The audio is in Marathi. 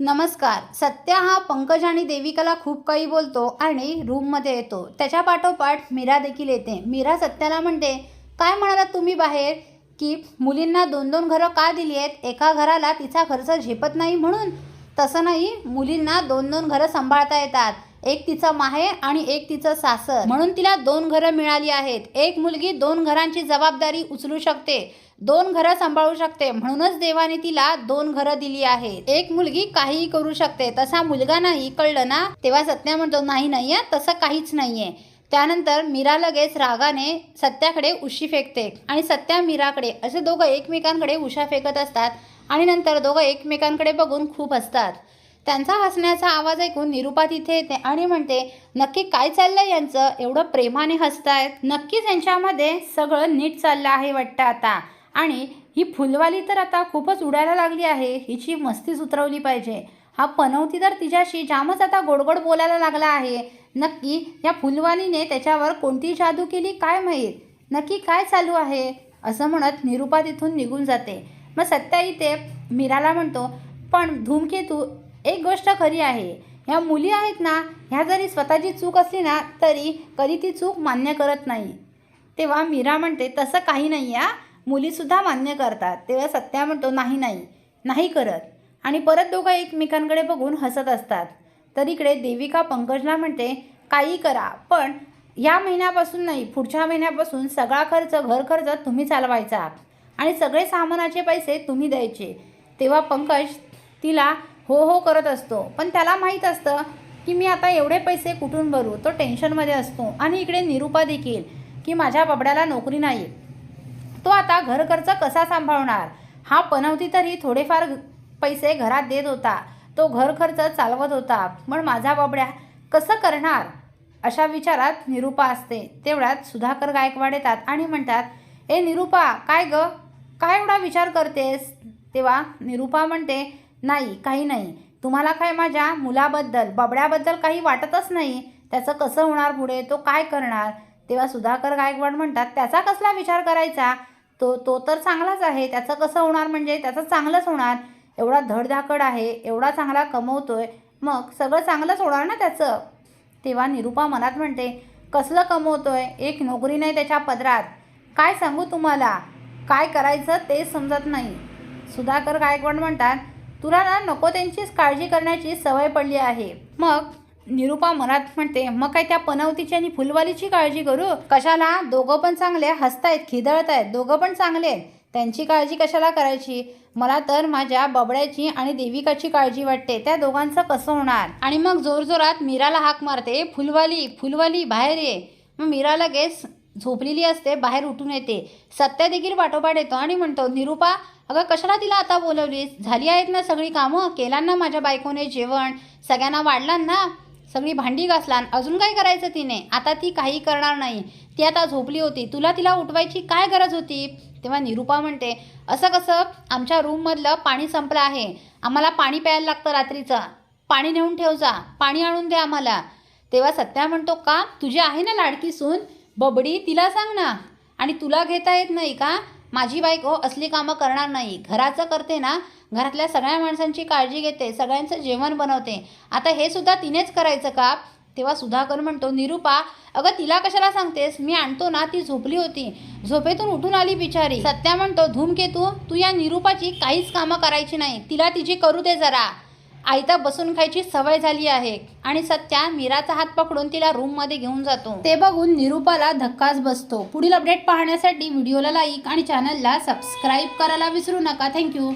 नमस्कार. सत्या हा पंकज आणि देविकाला खूप काही बोलतो आणि रूममध्ये येतो. त्याच्या पाठोपाठ मीरा देखील येते. मीरा सत्याला म्हणते काय म्हणालात तुम्ही बाहेर? की मुलींना दोन दोन घरं का दिली आहेत? एका घराला तिचा खर्च झेपत नाही म्हणून? तसं नाही. मुलींना दोन दोन घरं सांभाळता येतात. एक तिचं माहेर आणि एक तिचं सासर. म्हणून तिला दोन घरं मिळाली आहेत. एक मुलगी दोन घरांची जबाबदारी उचलू शकते दोन घरं सांभाळू शकते. म्हणूनच देवाने तिला दोन घरं दिली आहेत. एक मुलगी काहीही करू शकते तसा मुलगा नाही कळलं ना? तेव्हा सत्या म्हणतो नाही नाही तसं काहीच नाहीये. त्यानंतर मीरा लगेच रागाने सत्याकडे उशी फेकते आणि सत्या मीराकडे असे दोघं एकमेकांकडे उशा फेकत असतात आणि नंतर दोघं एकमेकांकडे बघून खूप हसतात. त्यांचा हसण्याचा आवाज ऐकून निरुपा तिथे येते आणि म्हणते नक्की काय चाललंय यांचं? एवढं प्रेमाने हसतायत. नक्कीच यांच्यामध्ये सगळं नीट चाललं आहे वाटतं आता. आणि ही फुलवाली तर आता खूपच उडायला लागली आहे. हिची मस्तीच उतरवली पाहिजे. हा पनवती तर तिच्याशी जामच आता गोडगोड बोलायला लागला आहे. नक्की या फुलवालीने त्याच्यावर कोणती जादू केली काय माहीत? नक्की काय चालू आहे? असं म्हणत निरुपा तिथून निघून जाते. मग सत्या इथे मीराला म्हणतो पण धूमकेतू एक गोष्ट खरी आहे. ह्या मुली आहेत ना ह्या जरी स्वतःची चूक असली ना तरी कधी ती चूक मान्य करत नाही. तेव्हा मीरा म्हणते तसं काही नाही या मुलीसुद्धा मान्य करतात. तेव्हा सत्या म्हणतो नाही नाही. नाही करत. आणि परत दोघं एकमेकांकडे बघून हसत असतात. तर इकडे देविका पंकजला म्हणते काही करा पण या महिन्यापासून नाही पुढच्या महिन्यापासून सगळा खर्च घर खर्च तुम्ही चालवायचा. आणि सगळे सामानाचे पैसे तुम्ही द्यायचे. तेव्हा पंकज तिला हो हो करत असतो. पण त्याला माहीत असतं की मी आता एवढे पैसे कुठून भरू? तो टेन्शनमध्ये असतो. आणि इकडे निरुपा देखील की माझ्या बाबड्याला नोकरी नाही तो आता घर खर्च कसा सांभाळणार? हा पनवती तरी थोडेफार पैसे घरात देत होता. तो घर खर्च चालवत होता. पण माझा बाबड्या कसं करणार? अशा विचारात निरुपा असते. तेवढ्यात सुधाकर गायकवाड येतात आणि म्हणतात ए निरुपा काय ग? काय एवढा विचार करतेस? तेव्हा निरुपा म्हणते नाही काही नाही. तुम्हाला काय माझ्या मुलाबद्दल बबड्याबद्दल काही वाटतच नाही? त्याचं कसं होणार पुढे? तो काय करणार? तेव्हा सुधाकर गायकवाड म्हणतात त्याचा कसला विचार करायचा? तो तो तर चांगलाच आहे. त्याचं कसं होणार म्हणजे त्याचं चांगलंच होणार. एवढा धडधाकड आहे एवढा चांगला कमवतोय मग सगळं चांगलंच होणार ना त्याचं? तेव्हा निरुपा मनात म्हणते कसलं कमवतोय? एक नोकरी नाही त्याच्या पदरात. काय सांगू तुम्हाला? काय करायचं ते समजत नाही. सुधाकर गायकवाड म्हणतात तुला ना नको त्यांचीच काळजी करण्याची सवय पडली आहे. मग? निरुपा मनात म्हणते मग काय त्या पनवतीची आणि फुलवालीची काळजी करू? कशाला? दोघं पण चांगले हसतायत खिदळतायत. दोघं पण चांगले आहेत. त्यांची काळजी कशाला करायची? मला तर माझ्या बबड्याची आणि देविकाची काळजी वाटते. त्या दोघांचं कसं होणार? आणि मग जोरजोरात मीराला हाक मारते फुलवाली फुलवाली बाहेर ये. मग मीरा लगेच झोपलेली असते बाहेर उठून येते. सत्या देखील पाठोपाठ येतो आणि म्हणतो निरुपा अगं कशाला तिला आता बोलवलीस? झाली आहेत ना सगळी कामं? केला ना माझ्या बायकोने जेवण? सगळ्यांना वाढला ना? सगळी भांडी घासला अजून काय करायचं तिने? आता ती काही करणार नाही. ती आता झोपली होती. तुला तिला उठवायची काय गरज होती? तेव्हा निरुपा म्हणते असं कसं? आमच्या रूममधलं पाणी संपलं आहे. आम्हाला पाणी प्यायला लागतं रात्रीचं. पाणी नेऊन ठेव जा. पाणी आणून दे आम्हाला. तेव्हा सत्या म्हणतो का? तुझी आहे ना लाडकी सून? बबडी तिला सांग ना. आणि तुला घेता येत नाही का? माझी बायको असली कामं करणार नाही. घराचं करते ना. घरातल्या सगळ्या माणसांची काळजी घेते. सगळ्यांचं जेवण बनवते. आता हे सुद्धा तिनेच करायचं का? तेव्हा सुधाकर म्हणतो निरुपा अगं तिला कशाला सांगतेस? मी आणतो ना. ती झोपली होती. झोपेतून उठून आली बिचारी. सत्या म्हणतो धूमकेतू तू या निरुपाची काहीच कामं करायची नाही. तिला तिची करू दे जरा. आयता बसून खायची सवय झाली आहे आणि सत्या मीराचा हात पकडून तिला रूममध्ये घेऊन जातो. ते बघून निरुपाला धक्काच बसतो. पुढील अपडेट पाहण्यासाठी व्हिडिओला लाईक आणि चॅनलला सबस्क्राईब करायला विसरू नका. थँक्यू